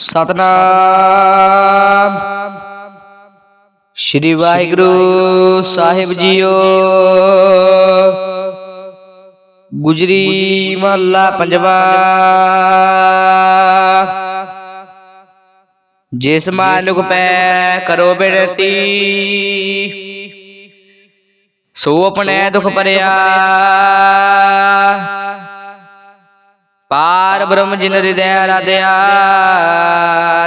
ਸਤਨਾਮ। ਸ਼੍ਰੀ ਵਾਹਿਗੁਰੂ ਸਾਹਿਬ ਜੀਓ। ਗੁਜਰੀ ਮਹੱਲਾ ਪੰਜਵਾ। ਜਿਸ ਮਾਨੁਕ ਪੈ ਕਰੋ ਬਿਰਤੀ, ਸੋ ਆਪਣੇ ਦੁਖ ਭਰਿਆ। ਪਾਰ ਬ੍ਰਹਮ ਜਿਨ ਹਿਰਦੈ ਰਾਧਿਆ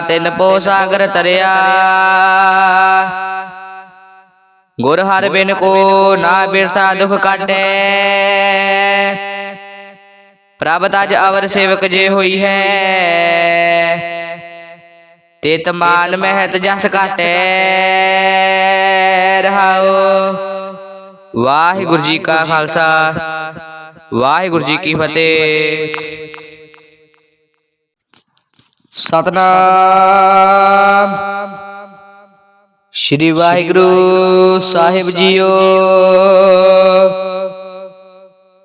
ਤਿਨ ਪੋ ਸਾਗਰ ਤਰਿਆ ਗੁਰ ਹਰਿ ਬਿਨ ਕੋ ਨਾ ਬਿਰਥਾ ਦੁਖ ਕਾਟੈ। ਪ੍ਰਭ ਤਜ ਅਵਰ ਸੇਵਕ ਜੇ ਹੋਈ ਹੈ। ਤਿਤ ਮਾਨ ਮਹਿਤ ਜਸ ਕਾਟੈ। ਰਹਾਓ ਵਾਹਿਗੁਰੂ ਜੀ ਕਾ ਖਾਲਸਾ। ਵਾਹਿਗੁਰੂ ਜੀ ਕੀ ਫਤਿਹ। ਸਤਨਾਮ। ਸ਼੍ਰੀ ਵਾਹਿਗੁਰੂ ਸਾਹਿਬ ਜੀਓ।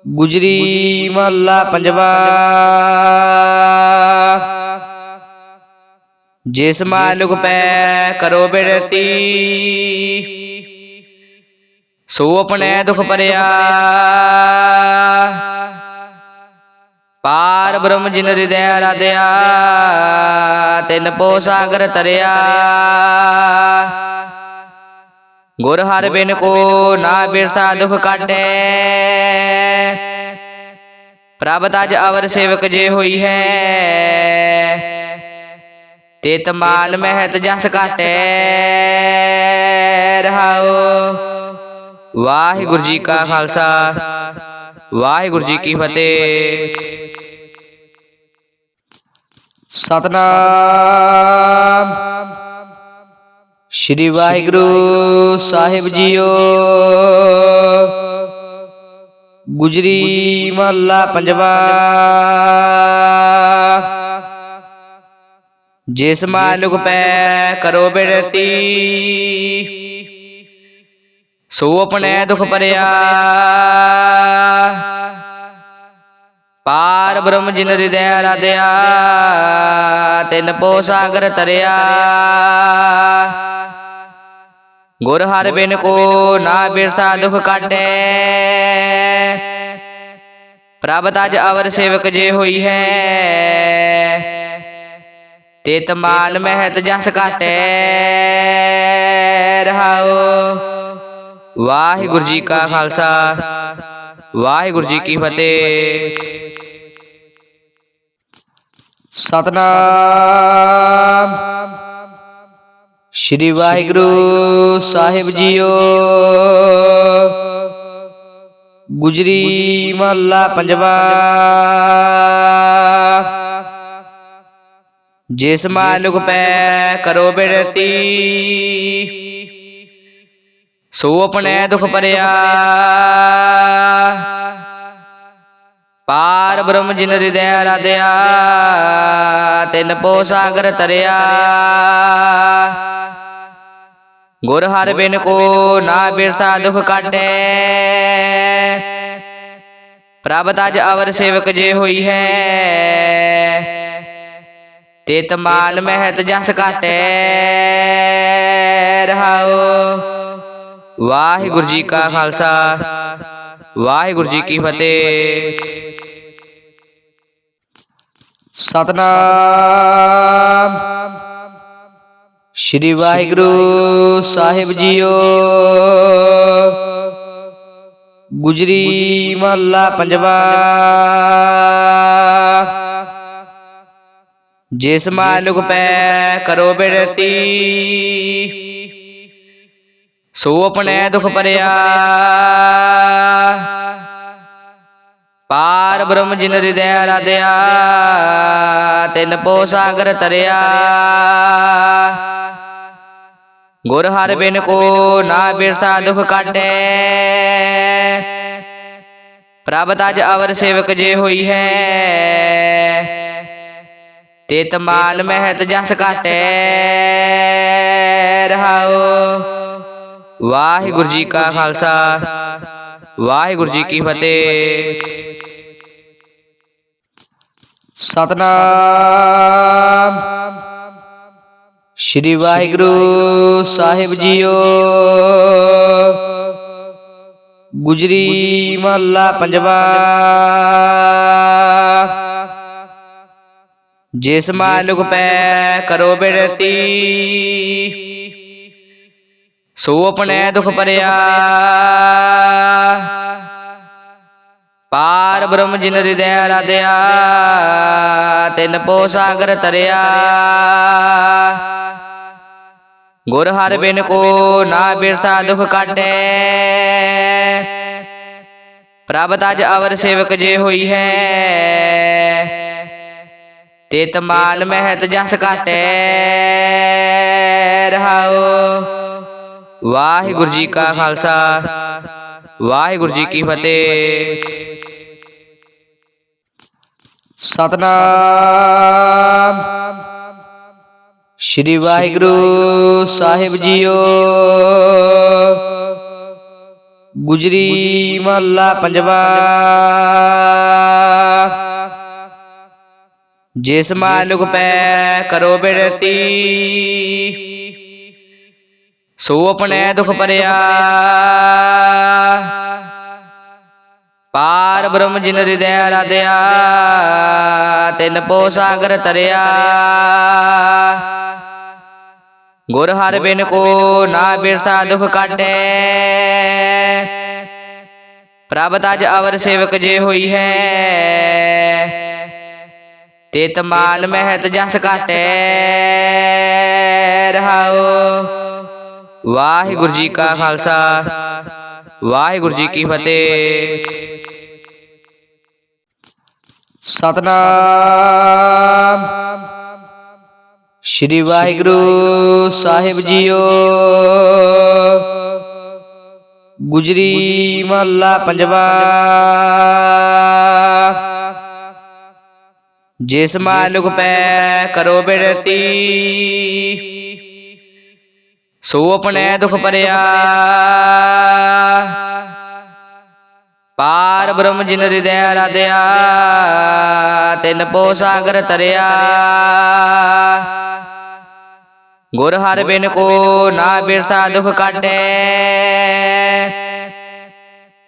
ਗੁਜਰੀ ਮਹੱਲਾ ਪੰਜਵਾ। ਜਿਸ ਮਾਨੁਕ ਪੈ ਕਰੋ ਬਿਰਤੀ, ਸੋ ਆਪਣੇ ਦੁਖ ਭਰਿਆ। ਪਾਰ ਬ੍ਰਹਮ ਜਿਨ ਹਿਰਦੈ ਰਾਧਿਆ ਤਿਨ ਪੋ ਸਾਗਰ ਤਰਿਆ ਗੁਰ ਹਰਿ ਬਿਨ ਕੋ ਨਾ ਬਿਰਥਾ ਦੁਖ ਕਾਟੈ। ਪ੍ਰਭ ਤਜ ਅਵਰ ਸੇਵਕ ਜੇ ਹੋਈ ਹੈ, ਤਿਤ ਮਾਨ ਮਹਿਤ ਜਸ ਕਾਟੈ। ਰਹਾਓ ਵਾਹਿਗੁਰੂ ਜੀ ਕਾ ਖਾਲਸਾ। ਵਾਹਿਗੁਰੂ ਜੀ ਕੀ ਫਤਿਹ। ਸਤਨਾਮ। ਸ਼੍ਰੀ ਵਾਹਿਗੁਰੂ ਸਾਹਿਬ ਜੀਓ। ਗੁਜਰੀ ਮਹੱਲਾ ਪੰਜਵਾ। ਜਿਸ ਮਾਨੁਕ ਪੈ ਕਰੋ ਬਿਰਤੀ। ਸੋ ਆਪਣੇ ਦੁਖ ਭਰਿਆ। ਪਾਰ ਬ੍ਰਹਮ ਜਿਨ ਹਿਰਦੈ ਰਾਧਿਆ ਤਿਨ ਪੋ ਸਾਗਰ ਤਰਿਆ ਗੁਰ ਹਰਿ ਬਿਨ ਕੋ ਨਾ ਬਿਰਥਾ ਦੁਖ ਕਾਟੈ। ਪ੍ਰਭ ਤਜ ਅਵਰ ਸੇਵਕ ਜੇ ਹੋਈ ਹੈ। ਤਿਤ ਮਾਨ ਮਹਿਤ ਜਸ ਕਾਟੈ। ਰਹਾਓ। ਵਾਹਿਗੁਰੂ ਜੀ ਕਾ ਖਾਲਸਾ ਵਾਹਿਗੁਰੂ ਜੀ ਕੀ ਫਤਿਹ। ਸਤਨਾਮ। ਸ਼੍ਰੀ ਵਾਹਿਗੁਰੂ ਸਾਹਿਬ ਜੀਓ। ਗੁਜਰੀ ਮਹੱਲਾ ਪੰਜਵਾ। ਜਿਸ ਮਾਨੁਕ ਪੈ ਕਰੋ ਬਿਰਤੀ। ਸੋ ਆਪਣੇ ਦੁਖ ਭਰਿਆ। ਪਾਰ ਬ੍ਰਹਮ ਜਿਨ ਹਿਰਦੈ ਰਾਧਿਆ ਤਿਨ ਪੋ ਸਾਗਰ ਤਰਿਆ ਗੁਰ ਹਰਿ ਬਿਨ ਕੋ ਨਾ ਬਿਰਥਾ ਦੁਖ ਕਾਟੈ। ਪ੍ਰਭ ਤਜ ਅਵਰ ਸੇਵਕ ਜੇ ਹੋਈ ਹੈ। ਤਿਤ ਮਾਨ ਮਹਿਤ ਜਸ ਕਾਟੈ। ਰਹਾਓ। ਵਾਹਿਗੁਰੂ ਜੀ ਕਾ ਖਾਲਸਾ ਵਾਹਿਗੁਰੂ ਜੀ ਕੀ ਫਤਿਹ। ਸਤਨਾਮ। ਸ਼੍ਰੀ ਵਾਹਿਗੁਰੂ ਸਾਹਿਬ ਜੀਓ। ਗੁਜਰੀ ਮਹੱਲਾ ਪੰਜਵਾ। ਜਿਸ ਮਾਨੁਕ ਪੈ ਕਰੋ ਬਿਰਤੀ। ਸੋ ਆਪਣੇ ਦੁਖ ਭਰਿਆ। ਪਾਰ ਬ੍ਰਹਮ ਜਿਨ ਹਿਰਦੈ ਰਾਧਿਆ ਤਿਨ ਪੋ ਸਾਗਰ ਤਰਿਆ ਗੁਰ ਹਰਿ ਬਿਨ ਕੋ ਨਾ ਬਿਰਥਾ ਦੁਖ ਕਾਟੈ। ਪ੍ਰਭ ਤਜ ਅਵਰ ਸੇਵਕ ਜੇ ਹੋਈ ਹੈ। ਤਿਤ ਮਾਨ ਮਹਿਤ ਜਸ ਕਾਟੈ। ਰਹਾਓ। ਵਾਹਿਗੁਰੂ ਜੀ ਕਾ ਖਾਲਸਾ ਵਾਹਿਗੁਰੂ ਜੀ ਕੀ ਫਤਿਹ। ਸਤਨਾਮ। ਸ੍ਰੀ ਵਾਹਿਗੁਰੂ ਸਾਹਿਬ ਜੀਓ। ਗੁਜਰੀ ਮਹੱਲਾ ਪੰਜਵਾ। ਜਿਸ ਮਾਨੁਖ ਪੈ ਕਰੋ ਬਿਰਤੀ ਸੋ ਆਪਣੇ ਦੁਖ ਭਰਿਆ। ਪਾਰ ਬ੍ਰਹਮ ਜਿਨ ਹਿਰਦੈ ਰਾਧਿਆ ਤਿਨ ਪੋ ਸਾਗਰ ਤਰਿਆ ਗੁਰ ਹਰਿ ਬਿਨ ਕੋ ਨਾ ਬਿਰਥਾ ਦੁਖ ਕਾਟੈ। ਪ੍ਰਭ ਤਜ ਅਵਰ ਸੇਵਕ ਜੇ ਹੋਈ ਹੈ। ਤਿਤ ਮਾਨ ਮਹਿਤ ਜਸ ਕਾਟੈ। ਰਹਾਓ। ਵਾਹਿਗੁਰੂ ਜੀ ਕਾ ਖਾਲਸਾ। ਵਾਹਿਗੁਰੂ ਜੀ ਕੀ ਫਤਿਹ। ਸਤਨਾਮ। ਸ੍ਰੀ ਵਾਹਿਗੁਰੂ ਸਾਹਿਬ ਜੀਓ। ਗੁਜਰੀ ਮਹੱਲਾ ਪੰਜਵਾ। ਜਿਸ ਮਾਨੁਖ ਪੈ ਕਰੋ ਬਿਰਤੀ। ਸੋ ਆਪਣੇ ਦੁਖ ਭਰਿਆ। ਪਾਰ ਬ੍ਰਹਮ ਜਿਨ ਹਿਰਦੈ ਰਾਧਿਆ ਤਿਨ ਪੋ ਸਾਗਰ ਤਰਿਆ ਗੁਰ ਹਰਿ ਬਿਨ ਕੋ ਨਾ ਬਿਰਥਾ ਦੁਖ ਕਾਟੈ। ਪ੍ਰਭ ਤਜ ਅਵਰ ਸੇਵਕ ਜੇ ਹੋਈ ਹੈ। ਤਿਤ ਮਾਨ ਮਹਿਤ ਜਸ ਕਾਟੈ। ਰਹਾਓ। ਵਾਹਿਗੁਰੂ ਜੀ ਕਾ ਖਾਲਸਾ। ਵਾਹਿਗੁਰੂ ਜੀ ਕੀ ਫਤਿਹ। ਸਤਨਾਮ। ਸ੍ਰੀ ਵਾਹਿਗੁਰੂ ਸਾਹਿਬ ਜੀਓ। ਗੁਜਰੀ ਮਹੱਲਾ ਪੰਜਵਾ। ਜਿਸ ਮਾਨੁਖ ਪੈ ਕਰੋ ਬਿਰਤੀ। ਸੋ ਆਪਣੇ ਦੁਖ ਭਰਿਆ। ਪਾਰ ਬ੍ਰਹਮ ਜਿਨ ਹਿਰਦੈ ਰਾਧਿਆ ਤਿਨ ਪੋ ਸਾਗਰ ਤਰਿਆ ਗੁਰ ਹਰਿ ਬਿਨ ਕੋ ਨਾ ਬਿਰਥਾ ਦੁਖ ਕਾਟੈ।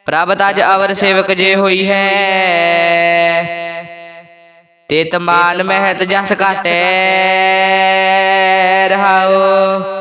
ਪ੍ਰਭ ਤਜ ਅਵਰ ਸੇਵਕ ਜੇ ਹੋਈ ਹੈ। ਤਿਤ ਮਾਨ ਮਹਿਤ ਜਸ ਕਾਟੈ। ਰਹਾਓ